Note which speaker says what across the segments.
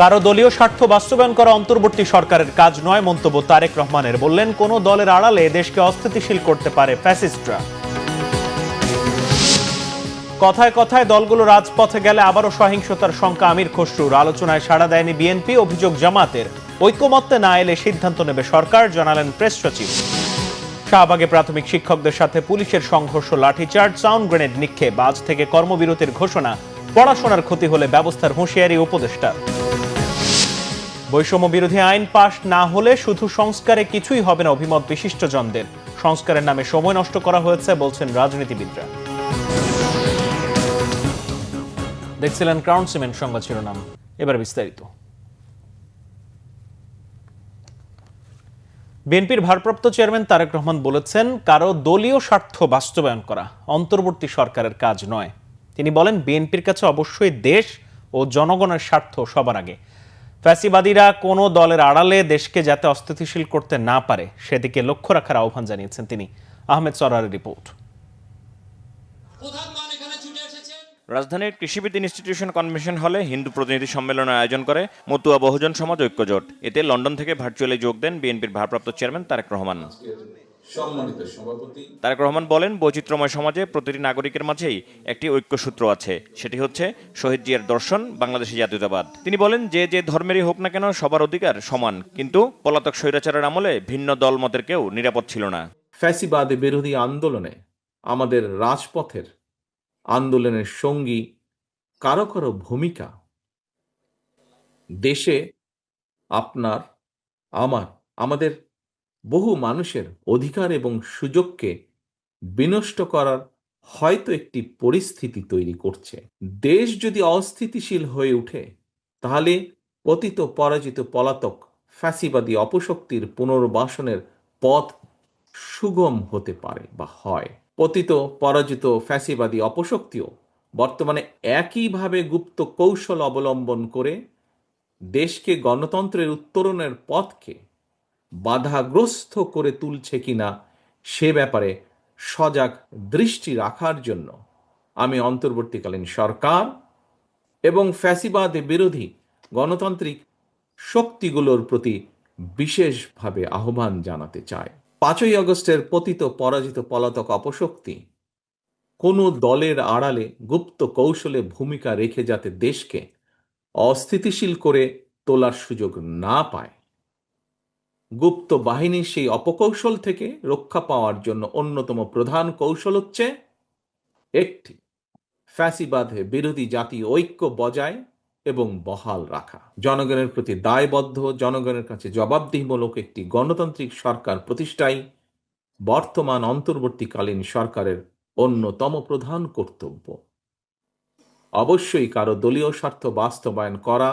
Speaker 1: কারো দলীয় স্বার্থ বাস্তবায়ন করা অন্তর্বর্তী সরকারের কাজ নয় মন্তব্য তারেক রহমানের বললেন কোনো দলের আড়ালে দেশকে অস্থিতিশীল করতে পারে ফ্যাসিস্টরা কথায় কথায় দলগুলো রাজপথে গেলে আবারও সহিংসতার শঙ্কা আমির খসরুর আলোচনায় সাড়া দেয়নি বিএনপি অভিযোগ জামাতের ঐক্যমত্যে না এলে সিদ্ধান্ত নেবে সরকার জানালেন প্রেস সচিব শাহবাগে প্রাথমিক শিক্ষকদের সাথে পুলিশের সংঘর্ষ লাঠিচার্জ সাউন্ড গ্রেনেড নিক্ষেপ আজ থেকে কর্মবিরতির ঘোষণা পড়াশোনার ক্ষতি হলে ব্যবস্থার হুঁশিয়ারি উপদেষ্টা বৈষম্য বিরোধী আইন পাশ না হলে শুধু সংস্কারে কিছুই হবে না অভিমত বিশিষ্টজনদের সংস্কারের নামে সময় নষ্ট করা হয়েছে বলছেন রাজনীতিবিদরা দেখছিলেন ক্রাউন সিমেন্ট সংবাদ শিরোনাম এবার বিস্তারিত বিএনপির ভারপ্রাপ্ত চেয়ারম্যান তারেক রহমান বলেছেন কারো দলীয় স্বার্থ বাস্তবায়ন করা অন্তর্বর্তী সরকারের কাজ নয় তিনি বলেন বিএনপির কাছে অবশ্যই দেশ ও জনগণের স্বার্থ সবার আগে ফ্যাসিবাদীরা কোনো দলের আড়ালে দেশকে যাতে অস্থিতিশীল করতে না পারে সেদিকে লক্ষ্য রাখার আহ্বান জানিয়েছেন তিনি আহমেদ সরারের রিপোর্ট
Speaker 2: রাজধানীর কৃষিবিদ ইনস্টিটিউশন কনভেনশন হলে হিন্দু প্রতিনিধি সম্মেলনের আয়োজন করে মতুয়া বহুজন সমাজ ঐক্যজোট এতে লন্ডন থেকে ভার্চুয়ালি যোগ দেন বিএনপির ভারপ্রাপ্ত চেয়ারম্যান তারেক রহমান তারেক রহমান বলেন বৈচিত্র্যময় সমাজে প্রতিটি নাগরিকের মাঝেই একটি ঐক্যসূত্র আছে সেটি হচ্ছে শহীদ জিয়ার দর্শন বাংলাদেশি জাতীয়তাবাদ তিনি বলেন যে যে ধর্মেরই হোক না কেন সবার অধিকার সমান কিন্তু পলাতক স্বৈরাচারের আমলে ভিন্ন দল মতের কেউ নিরাপদ ছিল না
Speaker 3: ফ্যাসিবাদে বিরোধী আন্দোলনে আমাদের রাজপথের আন্দোলনের সঙ্গী কারো কারো ভূমিকা দেশে আপনার আমার আমাদের বহু মানুষের অধিকার এবং সুযোগকে বিনষ্ট করার হয়তো একটি পরিস্থিতি তৈরি করছে দেশ যদি অস্থিতিশীল হয়ে উঠে তাহলে পতিত পরাজিত পলাতক ফ্যাসিবাদী অপশক্তির পুনর্বাসনের পথ সুগম হতে পারে বা হয় পতিত পরাজিত ফ্যাসিবাদী অপশক্তিও বর্তমানে একইভাবে গুপ্ত কৌশল অবলম্বন করে দেশকে গণতন্ত্রের উত্তরণের পথকে বাধাগ্রস্ত করে তুলছে কিনা সে ব্যাপারে সজাগ দৃষ্টি রাখার জন্য আমি অন্তর্বর্তীকালীন সরকার এবং ফ্যাসিবাদে বিরোধী গণতান্ত্রিক শক্তিগুলোর প্রতি বিশেষভাবে আহ্বান জানাতে চাই পাঁচই আগস্টের পতিত পরাজিত পলাতক অপশক্তি কোনো দলের আড়ালে গুপ্ত কৌশলে ভূমিকা রেখে যাতে দেশকে অস্থিতিশীল করে তোলার সুযোগ না পায় গুপ্ত বাহিনীর সেই অপকৌশল থেকে রক্ষা পাওয়ার জন্য অন্যতম প্রধান কৌশল হচ্ছে একটি ফ্যাসিবাদে বিরোধী জাতি ঐক্য বজায় এবং বহাল রাখা জনগণের প্রতি দায়বদ্ধ জনগণের কাছে জবাবদিহিমূলক একটি গণতান্ত্রিক সরকার প্রতিষ্ঠাই বর্তমান অন্তর্বর্তীকালীন সরকারের অন্যতম প্রধান কর্তব্য অবশ্যই কারো দলীয় স্বার্থ বাস্তবায়ন করা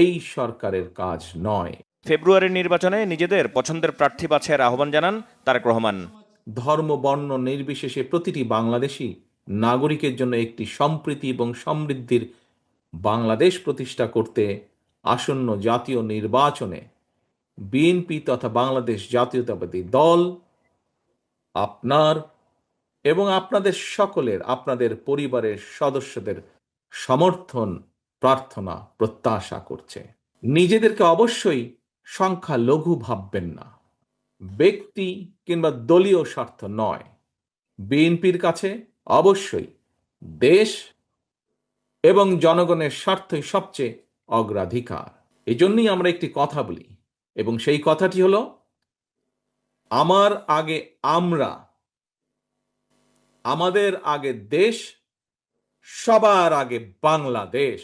Speaker 3: এই সরকারের কাজ নয়
Speaker 1: ফেব্রুয়ারির নির্বাচনে নিজেদের পছন্দের প্রার্থী বাছাইয়ের আহ্বান জানান তারেক রহমান
Speaker 3: ধর্ম বর্ণ নির্বিশেষে প্রতিটি বাংলাদেশি নাগরিকের জন্য একটি সম্প্রীতি এবং সমৃদ্ধির বাংলাদেশ প্রতিষ্ঠা করতে আসন্ন জাতীয় নির্বাচনে বিএনপি তথা বাংলাদেশ জাতীয়তাবাদী দল আপনার এবং আপনাদের সকলের আপনাদের পরিবারের সদস্যদের সমর্থন প্রার্থনা প্রত্যাশা করছে নিজেদেরকে অবশ্যই সংখ্যা লঘু ভাববেন না ব্যক্তি কিংবা দলীয় স্বার্থ নয় বিএনপির কাছে অবশ্যই দেশ এবং জনগণের স্বার্থই সবচেয়ে অগ্রাধিকার জন্যই আমরা একটি কথা বলি এবং সেই কথাটি হলো আমার আগে আমরা আমাদের আগে দেশ সবার আগে বাংলাদেশ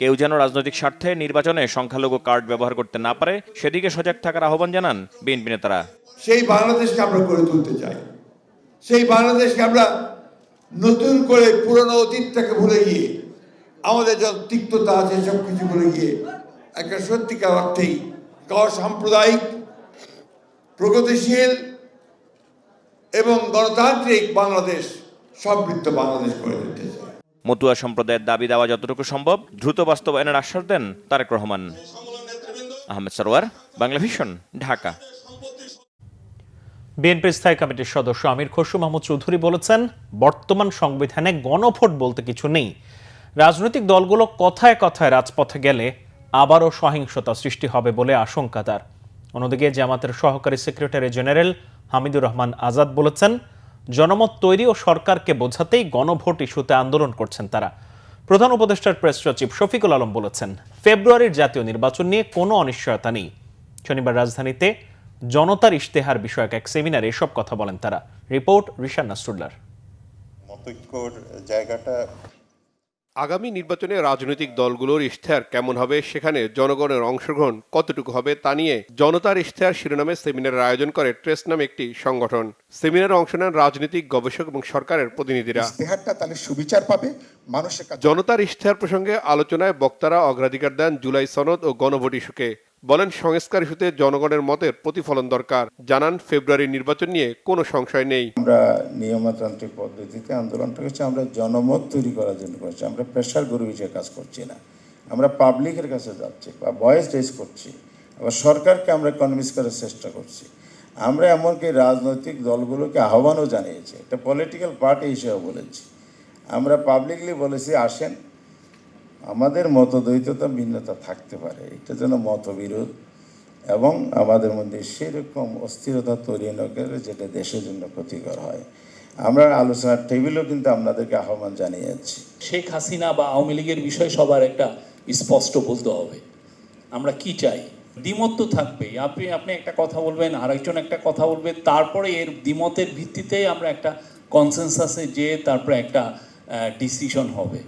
Speaker 1: কেউ যেন রাজনৈতিক স্বার্থে নির্বাচনে সংখ্যালঘু কার্ড ব্যবহার করতে না পারে সেদিকে সজাগ থাকার আহ্বান জানান বিএনপি নেতারা সেই বাংলাদেশকে আমরা গড়ে তুলতে চাই সেই বাংলাদেশকে আমরা নতুন করে পুরনো অতীতটাকে ভুলে গিয়ে আমাদের যত তিক্ততা আছে সব কিছু ভুলে গিয়ে একটা সত্যিকার অর্থেই ক সাম্প্রদায়িক প্রগতিশীল এবং গণতান্ত্রিক বাংলাদেশ সমৃদ্ধ বাংলাদেশ গড়ে তুলতে চাই মতুয়া সম্প্রদায়ের দাবি দেওয়া যতটুকু সম্ভব দ্রুত বাস্তবায়নের আশ্বাস দেন তারেক রহমান আহমেদ সরোয়ার বাংলা ভিশন ঢাকা বিএনপির স্থায়ী কমিটির সদস্য আমির খসু মাহমুদ চৌধুরী বলেছেন বর্তমান সংবিধানে গণভোট বলতে কিছু নেই রাজনৈতিক দলগুলো কথায় কথায় রাজপথে গেলে আবারও সহিংসতা সৃষ্টি হবে বলে আশঙ্কা তার অন্যদিকে জামাতের সহকারী সেক্রেটারি জেনারেল হামিদুর রহমান আজাদ বলেছেন জনমত তৈরি ও সরকারকে বোঝাতেই গণভোট ইস্যুতে আন্দোলন করছেন তারা প্রধান উপদেষ্টার প্রেস সচিব শফিকুল আলম বলেছেন ফেব্রুয়ারির জাতীয় নির্বাচন নিয়ে কোনো অনিশ্চয়তা নেই শনিবার রাজধানীতে জনতার ইশতেহার বিষয়ক এক সেমিনারে এসব কথা বলেন তারা রিপোর্ট রিশান নাসরুল্লার
Speaker 4: জায়গাটা আগামী নির্বাচনে রাজনৈতিক দলগুলোর ইশতেহার কেমন হবে সেখানে জনগণের অংশগ্রহণ কতটুকু হবে তা নিয়ে জনতার ইশতেহার শিরোনামে সেমিনারের আয়োজন করে ট্রেস নামে একটি সংগঠন সেমিনারে অংশ নেন রাজনৈতিক গবেষক এবং সরকারের প্রতিনিধিরা তাহলে সুবিচার পাবে জনতার ইশতেহার প্রসঙ্গে আলোচনায় বক্তারা অগ্রাধিকার দেন জুলাই সনদ ও গণভোট ইস্যুকে বলেন সংস্কার ইস্যুতে জনগণের মতের প্রতিফলন দরকার জানান ফেব্রুয়ারি নির্বাচন নিয়ে কোনো সংশয় নেই
Speaker 5: আমরা নিয়মতান্ত্রিক পদ্ধতিতে আন্দোলনটা হচ্ছে আমরা জনমত তৈরি করার জন্য করছি আমরা প্রেশার গ্রুপ হিসেবে কাজ করছি না আমরা পাবলিকের কাছে যাচ্ছি বা ভয়েস রেজ করছি আবার সরকারকে আমরা কনভিন্স করার চেষ্টা করছি আমরা এমনকি রাজনৈতিক দলগুলোকে আহ্বানও জানিয়েছি একটা পলিটিক্যাল পার্টি হিসেবে বলেছি আমরা পাবলিকলি বলেছি আসেন আমাদের মতদ্বৈততা ভিন্নতা থাকতে পারে এটা যেন মতবিরোধ এবং আমাদের মধ্যে সেরকম অস্থিরতা তৈরি না করে যেটা দেশের জন্য ক্ষতিকর হয় আমরা আলোচনার টেবিলও কিন্তু আপনাদেরকে আহ্বান জানিয়ে যাচ্ছি
Speaker 6: শেখ হাসিনা বা আওয়ামী লীগের বিষয়ে সবার একটা স্পষ্ট বলতে হবে আমরা কি চাই দ্বিমত তো থাকবেই আপনি আপনি একটা কথা বলবেন আরেকজন একটা কথা বলবে তারপরে এর দ্বিমতের ভিত্তিতেই আমরা একটা কনসেনসাসে যেয়ে তারপরে একটা ডিসিশন হবে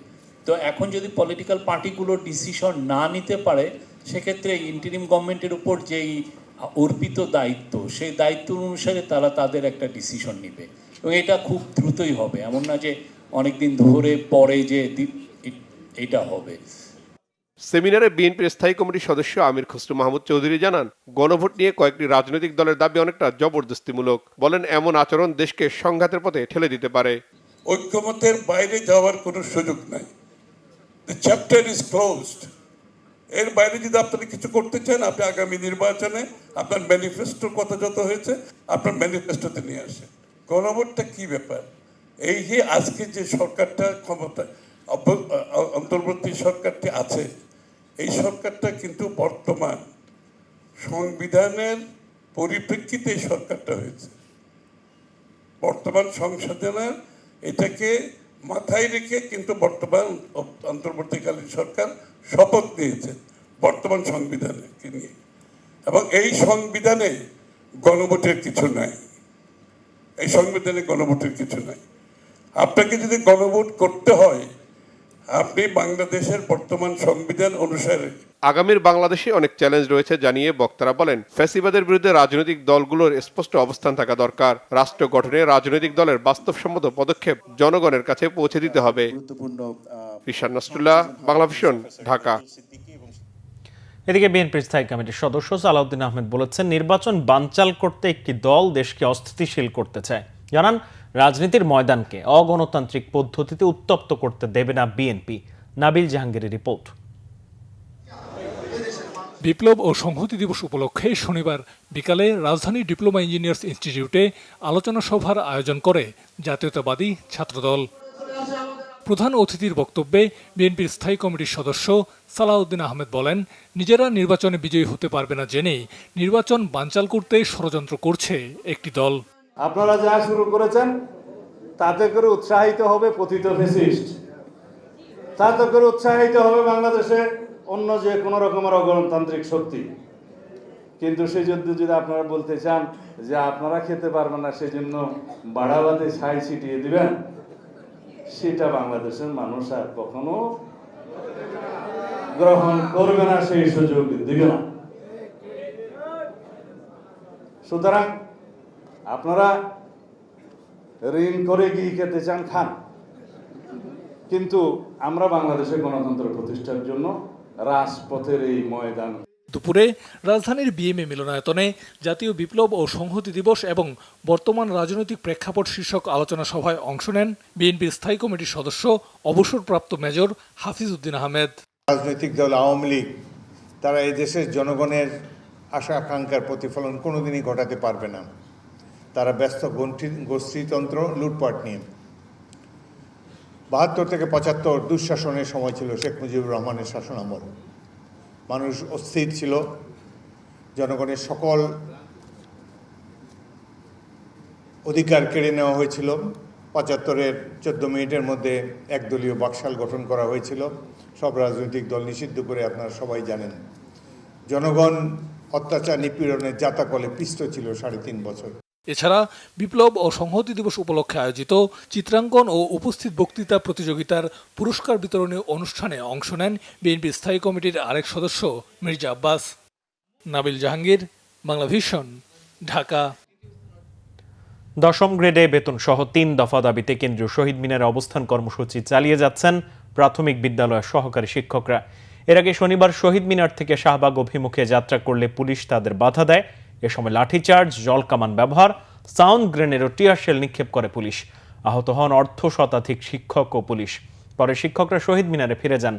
Speaker 6: তো এখন যদি পলিটিক্যাল পার্টিগুলো ডিসিশন না নিতে পারে সেক্ষেত্রে ইন্টারিম গভর্নমেন্টের উপর যেই অর্পিত দায়িত্ব সেই দায়িত্ব অনুসারে তারা তাদের একটা ডিসিশন নেবে এবং এটা খুব দ্রুতই হবে এমন না যে অনেকদিন ধরে পরে যে এটা হবে
Speaker 4: সেমিনারে বিএনপির স্থায়ী কমিটির সদস্য আমির খসরু মাহমুদ চৌধুরী জানান গণভোট নিয়ে কয়েকটি রাজনৈতিক দলের দাবি অনেকটা জবরদস্তিমূলক বলেন এমন আচরণ দেশকে সংঘাতের পথে ঠেলে দিতে পারে
Speaker 7: ঐক্যমতের বাইরে যাওয়ার কোনো সুযোগ নাই চ্যাপ্টার ইজ ক্লোজড এর বাইরে যদি আপনি কিছু করতে চান আপনি আগামী নির্বাচনে আপনার ম্যানিফেস্টোর কথা যত হয়েছে আপনার ম্যানিফেস্টোতে নিয়ে আসেন গণভোটটা কি ব্যাপার এই যে আজকে যে সরকারটা ক্ষমতা অন্তর্বর্তী সরকারটি আছে এই সরকারটা কিন্তু বর্তমান সংবিধানের পরিপ্রেক্ষিতে এই সরকারটা হয়েছে বর্তমান সংশোধনের এটাকে মাথায় রেখে কিন্তু বর্তমান অন্তর্বর্তীকালীন সরকার শপথ নিয়েছে বর্তমান সংবিধানকে নিয়ে এবং এই সংবিধানে গণভোটের কিছু নাই এই সংবিধানে গণভোটের কিছু নাই আপনাকে যদি গণভোট করতে হয় আপনি বাংলাদেশের বর্তমান সংবিধান অনুসারে
Speaker 4: আগামীর বাংলাদেশে অনেক চ্যালেঞ্জ রয়েছে জানিয়ে বক্তারা বলেন ফ্যাসিবাদের বিরুদ্ধে রাজনৈতিক দলগুলোর স্পষ্ট অবস্থান থাকা দরকার রাষ্ট্র গঠনে রাজনৈতিক দলের বাস্তবসম্মত পদক্ষেপ জনগণের কাছে পৌঁছে দিতে হবে ঢাকা
Speaker 1: এদিকে বিএনপির স্থায়ী কমিটির সদস্য সালাউদ্দিন আহমেদ বলেছেন নির্বাচন বানচাল করতে একটি দল দেশকে অস্থিতিশীল করতে চায় জানান রাজনীতির ময়দানকে অগণতান্ত্রিক পদ্ধতিতে উত্তপ্ত করতে দেবে না বিএনপি নাবিল জাহাঙ্গীরের রিপোর্ট
Speaker 8: বিপ্লব ও সংহতি দিবস উপলক্ষে শনিবার বিকালে রাজধানী ডিপ্লোমা ইঞ্জিনিয়ার্স ইনস্টিটিউটে আলোচনা সভার আয়োজন করে জাতীয়তাবাদী ছাত্রদল প্রধান অতিথির বক্তব্যে বিএনপির স্থায়ী কমিটির সদস্য সালাউদ্দিন আহমেদ বলেন নিজেরা নির্বাচনে বিজয়ী হতে পারবে না জেনেই নির্বাচন বানচাল করতে ষড়যন্ত্র করছে একটি দল
Speaker 9: আপনারা যা শুরু করেছেন তাতে করে উৎসাহিত হবে পতিত ফেসিস্ট তাতে করে উৎসাহিত হবে বাংলাদেশে অন্য যে কোনো রকমের অগণতান্ত্রিক শক্তি কিন্তু সে যদি যদি আপনারা বলতে চান যে আপনারা খেতে পারবেন না জন্য বাড়াবাদে ছাই ছিটিয়ে দিবেন সেটা বাংলাদেশের মানুষ আর কখনো গ্রহণ করবে না সেই সুযোগ দিবে না সুতরাং আপনারা ঋণ করে কি খেতে চান খান কিন্তু আমরা বাংলাদেশে গণতন্ত্র প্রতিষ্ঠার জন্য রাজপথের এই ময়দান
Speaker 8: দুপুরে রাজধানীর বিএমএ মিলনায়তনে জাতীয় বিপ্লব ও সংহতি দিবস এবং বর্তমান রাজনৈতিক প্রেক্ষাপট শীর্ষক আলোচনা সভায় অংশ নেন বিএনপির স্থায়ী কমিটির সদস্য অবসরপ্রাপ্ত মেজর হাফিজ উদ্দিন আহমেদ
Speaker 9: রাজনৈতিক দল আওয়ামী লীগ তারা দেশের জনগণের আশা আকাঙ্ক্ষার প্রতিফলন কোনোদিনই ঘটাতে পারবে না তারা ব্যস্ত গোষ্ঠীতন্ত্র লুটপাট নিয়ে বাহাত্তর থেকে পঁচাত্তর দুঃশাসনের সময় ছিল শেখ মুজিবুর রহমানের শাসন আমল মানুষ অস্থির ছিল জনগণের সকল অধিকার কেড়ে নেওয়া হয়েছিল পঁচাত্তরের চোদ্দো মিনিটের মধ্যে একদলীয় বাকশাল গঠন করা হয়েছিল সব রাজনৈতিক দল নিষিদ্ধ করে আপনারা সবাই জানেন জনগণ অত্যাচার নিপীড়নের জাতাকলে পিষ্ট ছিল সাড়ে তিন বছর
Speaker 8: এছাড়া বিপ্লব ও সংহতি দিবস উপলক্ষে আয়োজিত চিত্রাঙ্কন ও উপস্থিত বক্তৃতা প্রতিযোগিতার পুরস্কার বিতরণী অনুষ্ঠানে অংশ নেন বিএনপি স্থায়ী কমিটির আরেক সদস্য মির্জা আব্বাস নাবিল জাহাঙ্গীর বাংলা ভিশন ঢাকা
Speaker 1: দশম গ্রেডে বেতন সহ তিন দফা দাবিতে কেন্দ্রীয় শহীদ মিনারে অবস্থান কর্মসূচি চালিয়ে যাচ্ছেন প্রাথমিক বিদ্যালয়ের সহকারী শিক্ষকরা এর আগে শনিবার শহীদ মিনার থেকে শাহবাগ অভিমুখে যাত্রা করলে পুলিশ তাদের বাধা দেয় এ সময় লাঠিচার্জ জল কামান ব্যবহার সাউন্ড গ্রেনেড ও টিয়ার শেল নিক্ষেপ করে পুলিশ আহত হন অর্ধ শতাধিক শিক্ষক ও পুলিশ পরে শিক্ষকরা শহীদ মিনারে ফিরে যান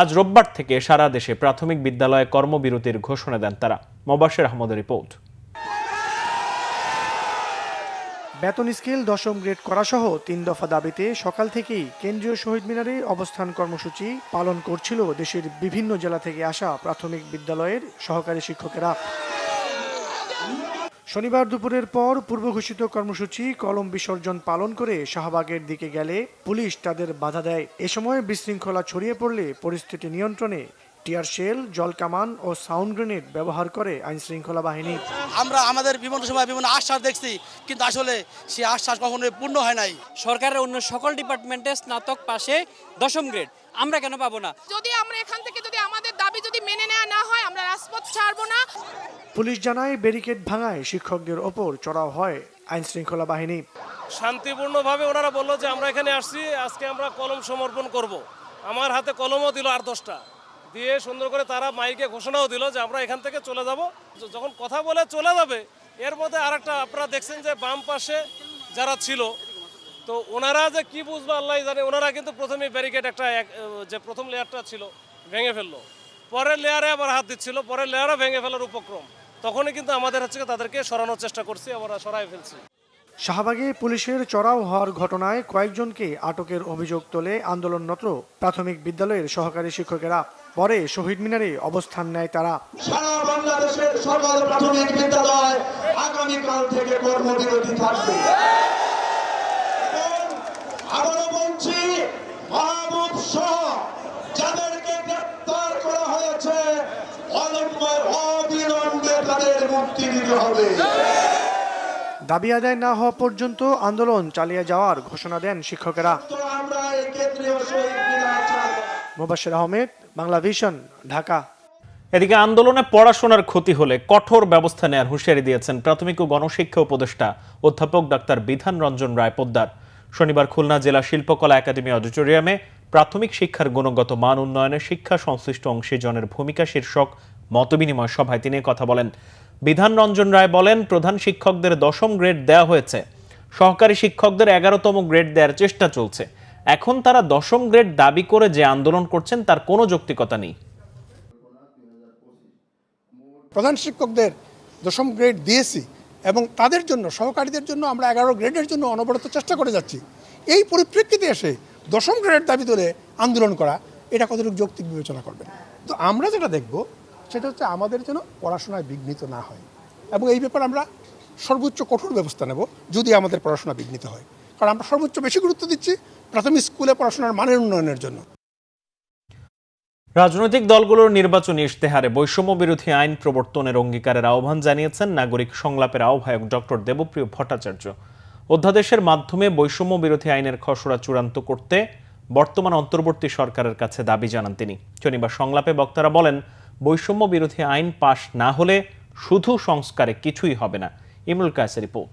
Speaker 1: আজ রোববার থেকে সারা দেশে প্রাথমিক বিদ্যালয়ে কর্মবিরতির ঘোষণা দেন তারা মোবাসের আহমদের রিপোর্ট
Speaker 10: বেতন স্কেল দশম গ্রেড করা সহ তিন দফা দাবিতে সকাল থেকেই কেন্দ্রীয় শহীদ মিনারে অবস্থান কর্মসূচি পালন করছিল দেশের বিভিন্ন জেলা থেকে আসা প্রাথমিক বিদ্যালয়ের সহকারী শিক্ষকেরা শনিবার দুপুরের পর পূর্ব ঘোষিত কর্মসূচি কলম বিসর্জন পালন করে শাহবাগের দিকে গেলে পুলিশ তাদের বাধা দেয় এ সময় বিশৃঙ্খলা ছড়িয়ে পড়লে পরিস্থিতি নিয়ন্ত্রণে টিয়ার শেল কামান ও সাউন্ড গ্রেনেড ব্যবহার করে আইন শৃঙ্খলা বাহিনী
Speaker 11: আমরা আমাদের বিভিন্ন সময় বিভিন্ন আশ্বাস দেখছি কিন্তু আসলে সেই আশ্বাস কখনোই পূর্ণ হয় নাই
Speaker 12: সরকারের অন্য সকল ডিপার্টমেন্টে স্নাতক পাশে দশম গ্রেড আমরা কেন পাবো না
Speaker 13: যদি আমরা এখান থেকে যদি আমাদের দাবি যদি মেনে নেওয়া না হয় আমরা রাজপথ ছাড়বো না
Speaker 10: পুলিশ জানায় ব্যারিকেড ভাঙায় শিক্ষকদের ওপর চড়াও হয় আইন শৃঙ্খলা বাহিনী
Speaker 14: শান্তিপূর্ণভাবে ওনারা বললো যে আমরা এখানে আসছি আজকে আমরা কলম সমর্পণ করব। আমার হাতে কলমও দিল আর দশটা দিয়ে সুন্দর করে তারা মাইকে ঘোষণাও দিল যে আমরা এখান থেকে চলে যাব যখন কথা বলে চলে যাবে এর মধ্যে আর একটা আপনারা দেখছেন যে বাম পাশে যারা ছিল তো ওনারা যে কি বুঝবে আল্লাহ জানে ওনারা কিন্তু প্রথমে ব্যারিকেড একটা যে প্রথম লেয়ারটা ছিল ভেঙে ফেললো পরের লেয়ারে আবার হাত দিচ্ছিল পরের লেয়ারও ভেঙে ফেলার উপক্রম তখনই কিন্তু আমাদের হচ্ছে তাদেরকে সরানোর চেষ্টা করছি আবার সরাই ফেলছি
Speaker 10: শাহবাগে পুলিশের চড়াও হওয়ার ঘটনায় কয়েকজনকে আটকের অভিযোগ তোলে আন্দোলনরত প্রাথমিক বিদ্যালয়ের সহকারী শিক্ষকেরা পরে শহীদ মিনারে অবস্থান নেয় তারা
Speaker 15: সারা বাংলাদেশের বিদ্যালয় আগামীকাল থেকে কর্মবিরতি থাকবে আবারও বলছি মাহবুব সহ যাদেরকে গ্রেপ্তার করা হয়েছে অবিলম্বে তাদের মুক্তি দিতে হবে
Speaker 10: দাবি আদায় না হওয়া পর্যন্ত আন্দোলন চালিয়ে যাওয়ার ঘোষণা দেন শিক্ষকেরা মুবাসির আহমেদ বাংলা ভিশন ঢাকা
Speaker 1: এদিকে আন্দোলনে পড়াশোনার ক্ষতি হলে কঠোর ব্যবস্থা নেয়ার হুঁশিয়ারি দিয়েছেন প্রাথমিক ও গণশিক্ষা উপদেষ্টা অধ্যাপক ডাক্তার বিধান রঞ্জন রায় পোদ্দার শনিবার খুলনা জেলা শিল্পকলা একাডেমি অডিটোরিয়ামে প্রাথমিক শিক্ষার গুণগত মান উন্নয়নে শিক্ষা সংশ্লিষ্ট অংশে জনের ভূমিকা শীর্ষক মতবিনিময় সভায় তিনি কথা বলেন বিধান রঞ্জন রায় বলেন প্রধান শিক্ষকদের দশম গ্রেড দেয়া হয়েছে সহকারী শিক্ষকদের এগারোতম গ্রেড দেওয়ার চেষ্টা চলছে এখন তারা দশম গ্রেড দাবি করে যে আন্দোলন করছেন তার কোনো যৌক্তিকতা নেই
Speaker 16: প্রধান শিক্ষকদের দশম গ্রেড দিয়েছি এবং তাদের জন্য সহকারীদের জন্য আমরা এগারো গ্রেডের জন্য অনবরত চেষ্টা করে যাচ্ছি এই পরিপ্রেক্ষিতে এসে দশম গ্রেডের দাবি ধরে আন্দোলন করা এটা কতটুকু যৌক্তিক বিবেচনা করবে তো আমরা যেটা দেখব সেটা হচ্ছে আমাদের যেন পড়াশোনায় বিঘ্নিত না হয় এবং এই ব্যাপারে আমরা সর্বোচ্চ কঠোর ব্যবস্থা নেব যদি আমাদের পড়াশোনা বিঘ্নিত হয় কারণ আমরা সর্বোচ্চ বেশি গুরুত্ব দিচ্ছি প্রাথমিক স্কুলে পড়াশোনার মানের উন্নয়নের জন্য
Speaker 1: রাজনৈতিক দলগুলোর নির্বাচনী ইশতেহারে বৈষম্য বিরোধী আইন প্রবর্তনের অঙ্গীকারের আহ্বান জানিয়েছেন নাগরিক সংলাপের আহ্বায়ক ডক্টর দেবপ্রিয় ভট্টাচার্য অধ্যাদেশের মাধ্যমে বৈষম্য বিরোধী আইনের খসড়া চূড়ান্ত করতে বর্তমান অন্তর্বর্তী সরকারের কাছে দাবি জানান তিনি শনিবার সংলাপে বক্তারা বলেন বৈষম্য বিরোধী আইন পাশ না হলে শুধু সংস্কারে কিছুই হবে না ইমরুল কায়েসের রিপোর্ট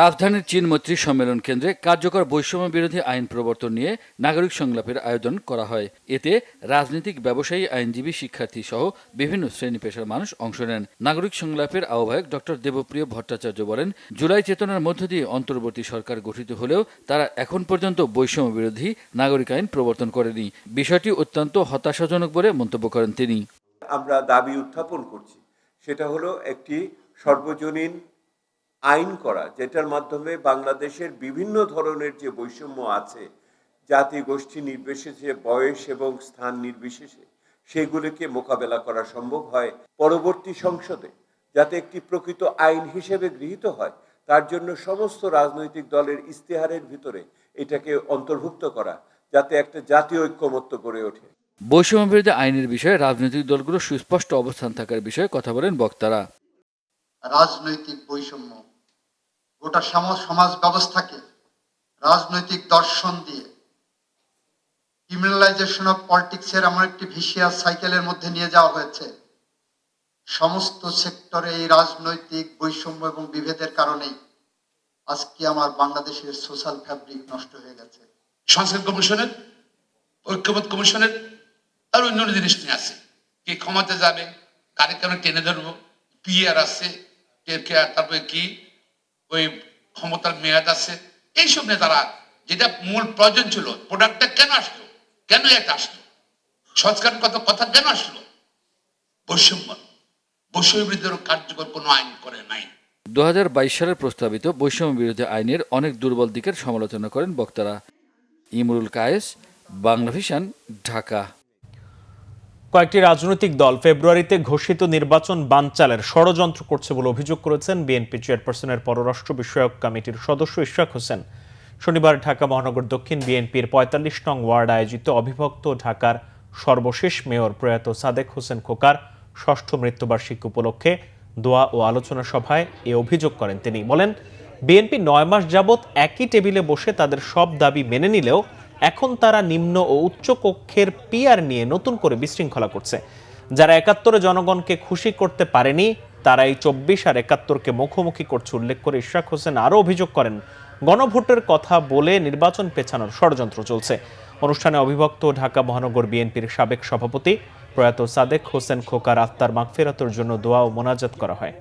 Speaker 17: রাজধানীর চীন মৈত্রী সম্মেলন কেন্দ্রে কার্যকর বৈষম্য বিরোধী আইন প্রবর্তন নিয়ে নাগরিক সংলাপের আয়োজন করা হয় এতে রাজনৈতিক ব্যবসায়ী আইনজীবী শিক্ষার্থী সহ বিভিন্ন শ্রেণী পেশার মানুষ অংশ নেন নাগরিক সংলাপের আহ্বায়ক ডক্টর দেবপ্রিয় ভট্টাচার্য বলেন জুলাই চেতনার মধ্য দিয়ে অন্তর্বর্তী সরকার গঠিত হলেও তারা এখন পর্যন্ত বৈষম্য বিরোধী নাগরিক আইন প্রবর্তন করেনি বিষয়টি অত্যন্ত হতাশাজনক বলে মন্তব্য করেন তিনি
Speaker 18: আমরা দাবি উত্থাপন করছি সেটা হলো একটি সর্বজনীন আইন করা যেটার মাধ্যমে বাংলাদেশের বিভিন্ন ধরনের যে বৈষম্য আছে জাতি গোষ্ঠী নির্বিশেষে বয়স এবং স্থান নির্বিশেষে সেগুলিকে মোকাবেলা করা সম্ভব হয় পরবর্তী সংসদে যাতে একটি প্রকৃত আইন হিসেবে গৃহীত হয় তার জন্য সমস্ত রাজনৈতিক দলের ইস্তেহারের ভিতরে এটাকে অন্তর্ভুক্ত করা যাতে একটা জাতীয় ঐক্যমত্য গড়ে ওঠে
Speaker 1: বৈষম্য বিরোধী আইনের বিষয়ে রাজনৈতিক দলগুলো সুস্পষ্ট অবস্থান থাকার বিষয়ে কথা বলেন বক্তারা
Speaker 19: রাজনৈতিক বৈষম্য গোটা সমাজ ব্যবস্থাকে রাজনৈতিক দর্শন দিয়ে ক্রিমিনালাইজেশন অফ পলিটিক্সের এমন একটি ভিসিয়াস সাইকেলের মধ্যে নিয়ে যাওয়া হয়েছে সমস্ত সেক্টরে এই রাজনৈতিক বৈষম্য এবং বিভেদের কারণেই আজকে আমার বাংলাদেশের সোশ্যাল ফ্যাব্রিক নষ্ট হয়ে গেছে
Speaker 20: সংসদ কমিশনের ঐক্যবোধ কমিশনের আর অন্য জিনিস নিয়ে আছে কে ক্ষমাতে যাবে কারে কেন টেনে ধরবো পিআর আছে তারপরে কি ওই ক্ষমতার মেয়াদ আছে এইসব নেতারা যেটা মূল প্রয়োজন ছিল প্রোডাক্টটা কেন আসলো কেন এটা আসলো সংস্কার কত কথা কেন আসলো বৈষম্য বৈষম্য বিরুদ্ধে কার্যকর কোনো আইন করে নাই
Speaker 1: দু সালের প্রস্তাবিত বৈষম্য বিরোধী আইনের অনেক দুর্বল দিকের সমালোচনা করেন বক্তারা ইমরুল কায়েস বাংলাভিশন ঢাকা কয়েকটি রাজনৈতিক দল ফেব্রুয়ারিতে ঘোষিত নির্বাচন বানচালের ষড়যন্ত্র করছে বলে অভিযোগ করেছেন বিএনপি চেয়ারপারসনের পররাষ্ট্র বিষয়ক কমিটির সদস্য ইশরাক হোসেন শনিবার ঢাকা মহানগর দক্ষিণ বিএনপির পঁয়তাল্লিশ নং ওয়ার্ড আয়োজিত অবিভক্ত ঢাকার সর্বশেষ মেয়র প্রয়াত সাদেক হোসেন খোকার ষষ্ঠ মৃত্যুবার্ষিকী উপলক্ষে দোয়া ও আলোচনা সভায় এ অভিযোগ করেন তিনি বলেন বিএনপি নয় মাস যাবৎ একই টেবিলে বসে তাদের সব দাবি মেনে নিলেও এখন তারা নিম্ন ও উচ্চ কক্ষের পিয়ার নিয়ে নতুন করে বিশৃঙ্খলা করছে যারা একাত্তরে জনগণকে খুশি করতে পারেনি তারা এই চব্বিশ আর একাত্তরকে মুখোমুখি করছে উল্লেখ করে ইশরাক হোসেন আরও অভিযোগ করেন গণভোটের কথা বলে নির্বাচন পেছানোর ষড়যন্ত্র চলছে অনুষ্ঠানে অবিভক্ত ঢাকা মহানগর বিএনপির সাবেক সভাপতি প্রয়াত সাদেক হোসেন খোকার আত্মার মাগফেরাতের জন্য দোয়া ও মোনাজাত করা হয়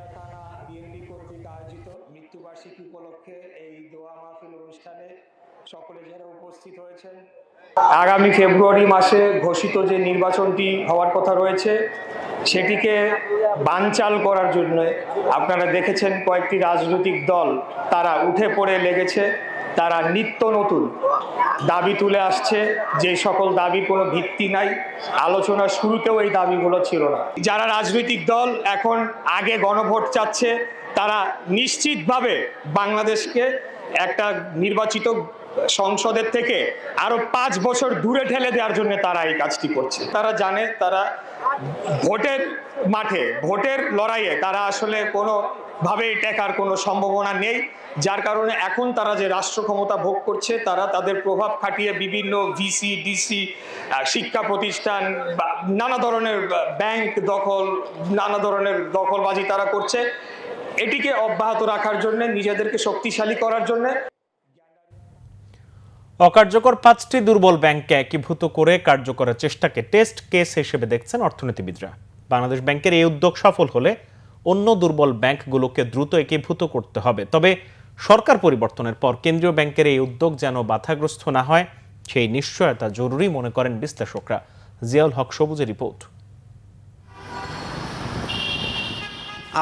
Speaker 21: আগামী ফেব্রুয়ারি মাসে ঘোষিত যে নির্বাচনটি হওয়ার কথা রয়েছে সেটিকে বানচাল করার জন্য আপনারা দেখেছেন কয়েকটি রাজনৈতিক দল তারা উঠে পড়ে লেগেছে তারা নিত্য নতুন দাবি তুলে আসছে যে সকল দাবি কোনো ভিত্তি নাই আলোচনা শুরুতেও এই দাবিগুলো ছিল না যারা রাজনৈতিক দল এখন আগে গণভোট চাচ্ছে তারা নিশ্চিতভাবে বাংলাদেশকে একটা নির্বাচিত সংসদের থেকে আরো পাঁচ বছর দূরে ঠেলে দেওয়ার জন্য তারা এই কাজটি করছে তারা জানে তারা ভোটের মাঠে ভোটের লড়াইয়ে তারা আসলে কোনো ভাবেই টেকার কোনো সম্ভাবনা নেই যার কারণে এখন তারা যে রাষ্ট্র ক্ষমতা ভোগ করছে তারা তাদের প্রভাব খাটিয়ে বিভিন্ন ভিসি ডিসি শিক্ষা প্রতিষ্ঠান নানা ধরনের ব্যাংক দখল নানা ধরনের দখলবাজি তারা করছে এটিকে অব্যাহত রাখার জন্য নিজেদেরকে শক্তিশালী করার জন্য
Speaker 1: অকার্যকর পাঁচটি দুর্বল ব্যাংককে একীভূত করে কার্যকরের চেষ্টাকে টেস্ট কেস হিসেবে দেখছেন অর্থনীতিবিদরা বাংলাদেশ ব্যাংকের এই উদ্যোগ সফল হলে অন্য দুর্বল ব্যাংকগুলোকে দ্রুত একীভূত করতে হবে তবে সরকার পরিবর্তনের পর কেন্দ্রীয় ব্যাংকের এই উদ্যোগ যেন বাধাগ্রস্ত না হয় সেই নিশ্চয়তা জরুরি মনে করেন বিশ্লেষকরা জিয়াউল হক সবুজের রিপোর্ট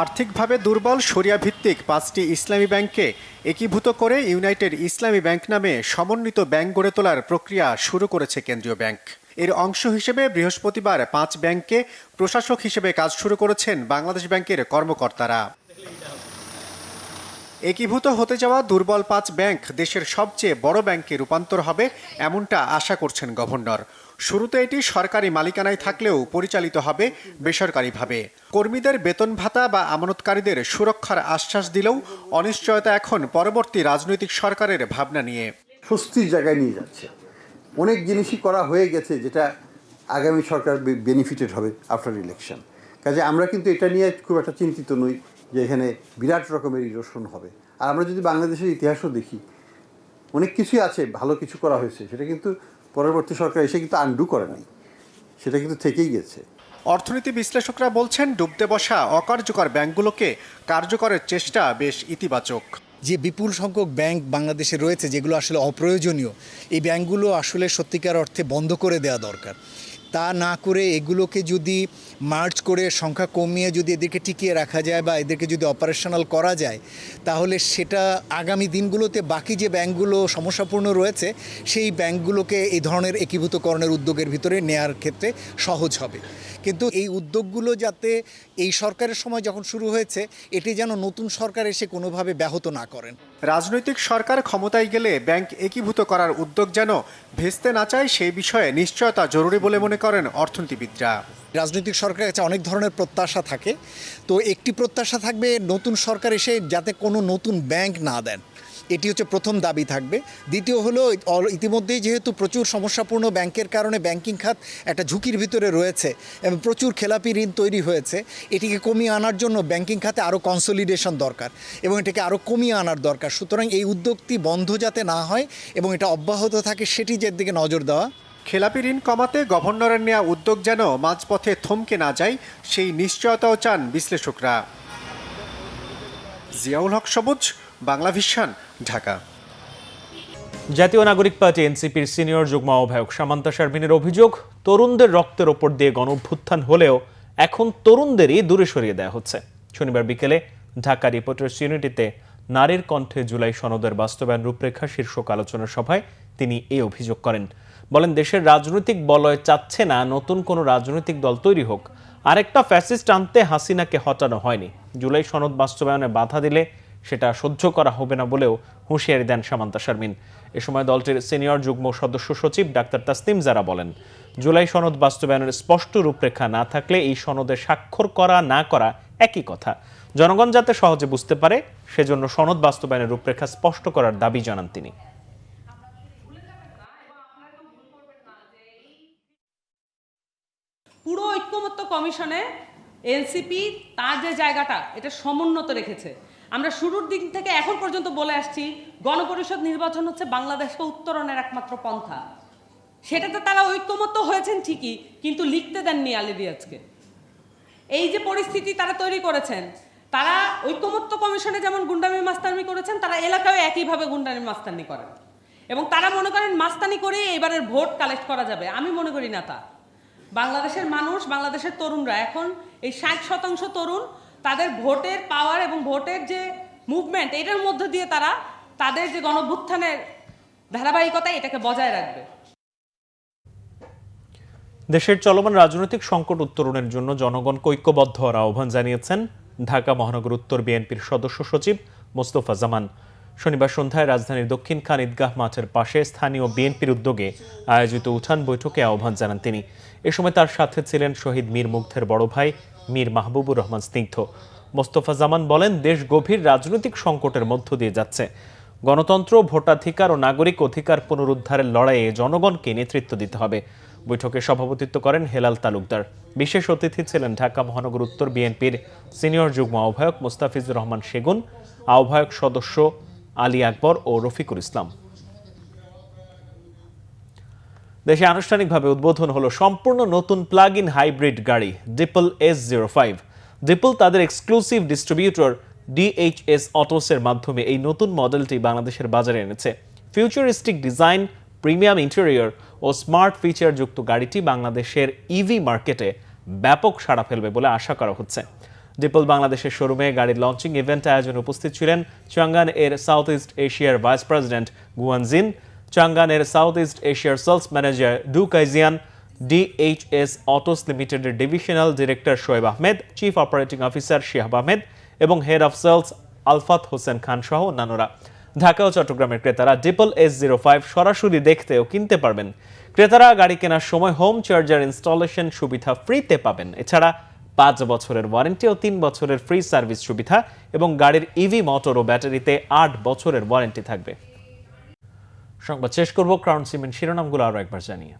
Speaker 22: আর্থিকভাবে দুর্বল ভিত্তিক পাঁচটি ইসলামী ব্যাংককে একীভূত করে ইউনাইটেড ইসলামী ব্যাংক নামে সমন্বিত ব্যাংক গড়ে তোলার প্রক্রিয়া শুরু করেছে কেন্দ্রীয় ব্যাংক এর অংশ হিসেবে বৃহস্পতিবার পাঁচ ব্যাংককে প্রশাসক হিসেবে কাজ শুরু করেছেন বাংলাদেশ ব্যাংকের কর্মকর্তারা একীভূত হতে যাওয়া দুর্বল পাঁচ ব্যাংক দেশের সবচেয়ে বড় ব্যাংকে রূপান্তর হবে এমনটা আশা করছেন গভর্নর শুরুতে এটি সরকারি মালিকানায় থাকলেও পরিচালিত হবে বেসরকারিভাবে কর্মীদের বেতন ভাতা বা আমানতকারীদের সুরক্ষার আশ্বাস দিলেও অনিশ্চয়তা এখন পরবর্তী রাজনৈতিক সরকারের ভাবনা নিয়ে
Speaker 23: স্বস্তির জায়গায় নিয়ে যাচ্ছে অনেক জিনিসই করা হয়ে গেছে যেটা আগামী সরকার বেনিফিটেড হবে আফটার ইলেকশন কাজে আমরা কিন্তু এটা নিয়ে খুব একটা চিন্তিত নই যে এখানে বিরাট রকমের ইরোশন হবে আর আমরা যদি বাংলাদেশের ইতিহাসও দেখি অনেক কিছুই আছে ভালো কিছু করা হয়েছে সেটা কিন্তু পরবর্তী সরকার এসে কিন্তু আন্ডু করে নাই সেটা কিন্তু থেকেই গেছে
Speaker 22: অর্থনীতি বিশ্লেষকরা বলছেন ডুবতে বসা অকার্যকর ব্যাংকগুলোকে কার্যকরের চেষ্টা বেশ ইতিবাচক
Speaker 24: যে বিপুল সংখ্যক ব্যাংক বাংলাদেশে রয়েছে যেগুলো আসলে অপ্রয়োজনীয় এই ব্যাংকগুলো আসলে সত্যিকার অর্থে বন্ধ করে দেওয়া দরকার তা না করে এগুলোকে যদি মার্চ করে সংখ্যা কমিয়ে যদি এদেরকে টিকিয়ে রাখা যায় বা এদেরকে যদি অপারেশনাল করা যায় তাহলে সেটা আগামী দিনগুলোতে বাকি যে ব্যাংকগুলো সমস্যাপূর্ণ রয়েছে সেই ব্যাংকগুলোকে এই ধরনের একীভূতকরণের উদ্যোগের ভিতরে নেয়ার ক্ষেত্রে সহজ হবে কিন্তু এই উদ্যোগগুলো যাতে এই সরকারের সময় যখন শুরু হয়েছে এটি যেন নতুন সরকার এসে কোনোভাবে ব্যাহত না করেন
Speaker 22: রাজনৈতিক সরকার ক্ষমতায় গেলে ব্যাংক একীভূত করার উদ্যোগ যেন ভেস্তে না চায় সেই বিষয়ে নিশ্চয়তা জরুরি বলে মনে করেন অর্থনীতিবিদরা
Speaker 24: রাজনৈতিক সরকারের কাছে অনেক ধরনের প্রত্যাশা থাকে তো একটি প্রত্যাশা থাকবে নতুন সরকার এসে যাতে কোনো নতুন ব্যাংক না দেন এটি হচ্ছে প্রথম দাবি থাকবে দ্বিতীয় হলো ইতিমধ্যেই যেহেতু প্রচুর সমস্যাপূর্ণ ব্যাংকের কারণে ব্যাংকিং খাত একটা ঝুঁকির ভিতরে রয়েছে এবং প্রচুর খেলাপি ঋণ তৈরি হয়েছে এটিকে কমিয়ে আনার জন্য ব্যাংকিং খাতে আরও কনসলিডেশন দরকার এবং এটাকে আরও কমিয়ে আনার দরকার সুতরাং এই উদ্যোগটি বন্ধ যাতে না হয় এবং এটা অব্যাহত থাকে সেটি যে দিকে নজর দেওয়া
Speaker 22: খেলাপি ঋণ কমাতে গভর্নরের নেওয়া উদ্যোগ যেন মাঝপথে থমকে না যায় সেই নিশ্চয়তাও চান বিশ্লেষকরা জিয়াউল হক সবুজ বাংলা ভিশন ঢাকা
Speaker 1: জাতীয় নাগরিক পার্টি এনসিপির সিনিয়র যুগ্ম আহ্বায়ক সামান্তা শারমিনের অভিযোগ তরুণদের রক্তের ওপর দিয়ে গণভ্যুত্থান হলেও এখন তরুণদেরই দূরে সরিয়ে দেওয়া হচ্ছে শনিবার বিকেলে ঢাকা রিপোর্টার্স ইউনিটিতে নারীর কণ্ঠে জুলাই সনদের বাস্তবায়ন রূপরেখা শীর্ষক আলোচনা সভায় তিনি এই অভিযোগ করেন বলেন দেশের রাজনৈতিক বলয় চাচ্ছে না নতুন কোনো রাজনৈতিক দল তৈরি হোক আরেকটা ফ্যাসিস্ট আনতে হাসিনাকে হটানো হয়নি জুলাই সনদ বাস্তবায়নে বাধা দিলে সেটা সহ্য করা হবে না বলেও হুঁশিয়ারি দেন সামান্তা শারমিন এ সময় দলটির সিনিয়র যুগ্ম সদস্য সচিব ডাক্তার তাসনিম জারা বলেন জুলাই সনদ বাস্তবায়নের স্পষ্ট রূপরেখা না থাকলে এই সনদে স্বাক্ষর করা না করা একই কথা জনগণ যাতে সহজে বুঝতে পারে সেজন্য সনদ বাস্তবায়নের রূপরেখা স্পষ্ট করার দাবি জানান তিনি
Speaker 25: কমিশনে এনসিপি তার যে জায়গাটা এটা সমুন্নত রেখেছে আমরা শুরুর দিক থেকে এখন পর্যন্ত বলে আসছি গণপরিষদ নির্বাচন হচ্ছে বাংলাদেশকে উত্তরণের একমাত্র পন্থা সেটাতে তারা ঐক্যমত্য হয়েছেন ঠিকই কিন্তু লিখতে দেননি আলিদিয়াজকে এই যে পরিস্থিতি তারা তৈরি করেছেন তারা ঐক্যমত্য কমিশনে যেমন গুন্ডামি মাস্তানি করেছেন তারা এলাকায় একইভাবে গুন্ডামি মাস্তানি করেন এবং তারা মনে করেন মাস্তানি করে এবারের ভোট কালেক্ট করা যাবে আমি মনে করি না তা বাংলাদেশের মানুষ বাংলাদেশের তরুণরা এখন এই ষাট শতাংশ তরুণ তাদের ভোটের পাওয়ার এবং ভোটের যে মুভমেন্ট এটার মধ্য দিয়ে তারা তাদের যে গণভ্যুত্থানের ধারাবাহিকতা এটাকে বজায় রাখবে
Speaker 1: দেশের চলমান রাজনৈতিক সংকট উত্তরণের জন্য জনগণকে ঐক্যবদ্ধ হওয়ার আহ্বান জানিয়েছেন ঢাকা মহানগর উত্তর বিএনপির সদস্য সচিব মোস্তফা জামান শনিবার সন্ধ্যায় রাজধানীর দক্ষিণ খান ঈদগাহ মাঠের পাশে স্থানীয় বিএনপির উদ্যোগে আয়োজিত উঠান বৈঠকে আহ্বান জানান তিনি এ সময় তার সাথে ছিলেন শহীদ মীর মুগ্ধের বড় ভাই মীর মাহবুবুর রহমান স্নিগ্ধ মোস্তফা জামান বলেন দেশ গভীর রাজনৈতিক সংকটের মধ্য দিয়ে যাচ্ছে গণতন্ত্র ভোটাধিকার ও নাগরিক অধিকার পুনরুদ্ধারের লড়াইয়ে জনগণকে নেতৃত্ব দিতে হবে বৈঠকে সভাপতিত্ব করেন হেলাল তালুকদার বিশেষ অতিথি ছিলেন ঢাকা মহানগর উত্তর বিএনপির সিনিয়র যুগ্ম আহ্বায়ক মুস্তাফিজুর রহমান সেগুন আহ্বায়ক সদস্য আলী আকবর ও রফিকুল ইসলাম দেশে আনুষ্ঠানিকভাবে উদ্বোধন হলো সম্পূর্ণ নতুন প্লাগ ইন হাইব্রিড গাড়ি Deepal S zero five Deepal তাদের এক্সক্লুসিভ ডিস্ট্রিবিউটর ডিএইচএস অটোসের মাধ্যমে এই নতুন মডেলটি বাংলাদেশের বাজারে এনেছে ফিউচারিস্টিক ডিজাইন প্রিমিয়াম ইন্টেরিয়র ও স্মার্ট ফিচারযুক্ত গাড়িটি বাংলাদেশের ইভি e মার্কেটে ব্যাপক সাড়া ফেলবে বলে আশা করা হচ্ছে ডিপল বাংলাদেশের শোরুমে গাড়ির লঞ্চিং ইভেন্ট আয়োজনে উপস্থিত ছিলেন চাঙ্গান এর সাউথ ইস্ট এশিয়ার ভাইস প্রেসিডেন্ট গুয়ানজিন চাঙ্গান এর সাউথ ইস্ট এশিয়ার sales manager Du Kaijian DHS Autos লিমিটেডের divisional director Shoaib Ahmed chief operating officer Shihab Ahmed এবং হেড অফ সেলস আলফাত হোসেন খান সহ অন্যান্যরা ঢাকা ও চট্টগ্রামের ক্রেতারা ডিপল এস জিরো ফাইভ সরাসরি দেখতেও কিনতে পারবেন ক্রেতারা গাড়ি কেনার সময় হোম চার্জার ইনস্টলেশন সুবিধা ফ্রিতে পাবেন এছাড়া পাঁচ বছরের ওয়ারেন্টি ও তিন বছরের ফ্রি সার্ভিস সুবিধা এবং গাড়ির ইভি e মোটর ও ব্যাটারিতে আট বছরের ওয়ারেন্টি থাকবে সংবাদ শেষ করব ক্রাউন সিমেন্ট শিরোনামগুলো আরও একবার জানিয়ে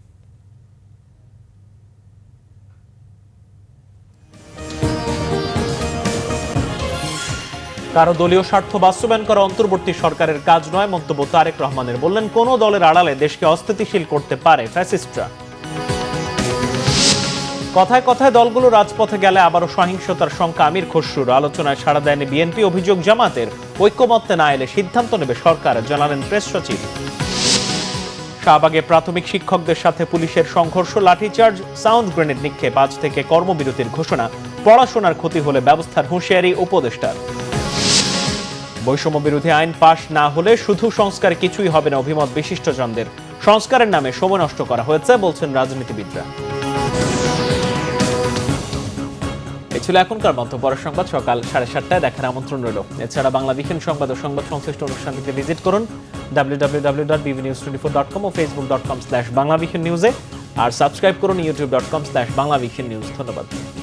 Speaker 1: কারো দলীয় স্বার্থ বাস্তবায়ন করা অন্তর্বর্তী সরকারের কাজ নয় মন্তব্য তারেক রহমানের বললেন কোনো দলের আড়ালে দেশকে অস্থিতিশীল করতে পারে ফ্যাসিস্টরা কথায় কথায় দলগুলো রাজপথে গেলে আবারও সহিংসতার সংখ্যা আমির খসরুর আলোচনায় সাড়া দেয়নি বিএনপি অভিযোগ জামাতের ঐক্যমত্যে না এলে সিদ্ধান্ত নেবে সরকার জানালেন প্রেস সচিব শাহবাগে প্রাথমিক শিক্ষকদের সাথে পুলিশের সংঘর্ষ লাঠিচার্জ সাউন্ড গ্রেনেড নিক্ষেপ আজ থেকে কর্মবিরতির ঘোষণা পড়াশোনার ক্ষতি হলে ব্যবস্থার হুঁশিয়ারি উপদেষ্টার বৈষম্য বিরোধী আইন পাশ না হলে শুধু সংস্কার কিছুই হবে না অভিমত বিশিষ্টজনদের সংস্কারের নামে সময় নষ্ট করা হয়েছে বলছেন রাজনীতিবিদরা এই ছিল এখনকার মন্তব্য সংবাদ সকাল সাড়ে সাতটায় দেখার আমন্ত্রণ রইল এছাড়া বাংলা উইকেন্ড সংবাদ ও সংবাদ সংশ্লিষ্ট অনুষ্ঠানটিতে ভিজিট করুন W W W dot BV news twenty four dot com ও Facebook dot com slash Bangla weekend নিউজে আর সাবস্ক্রাইব করুন YouTube dot com slash Bangla weekend news ধন্যবাদ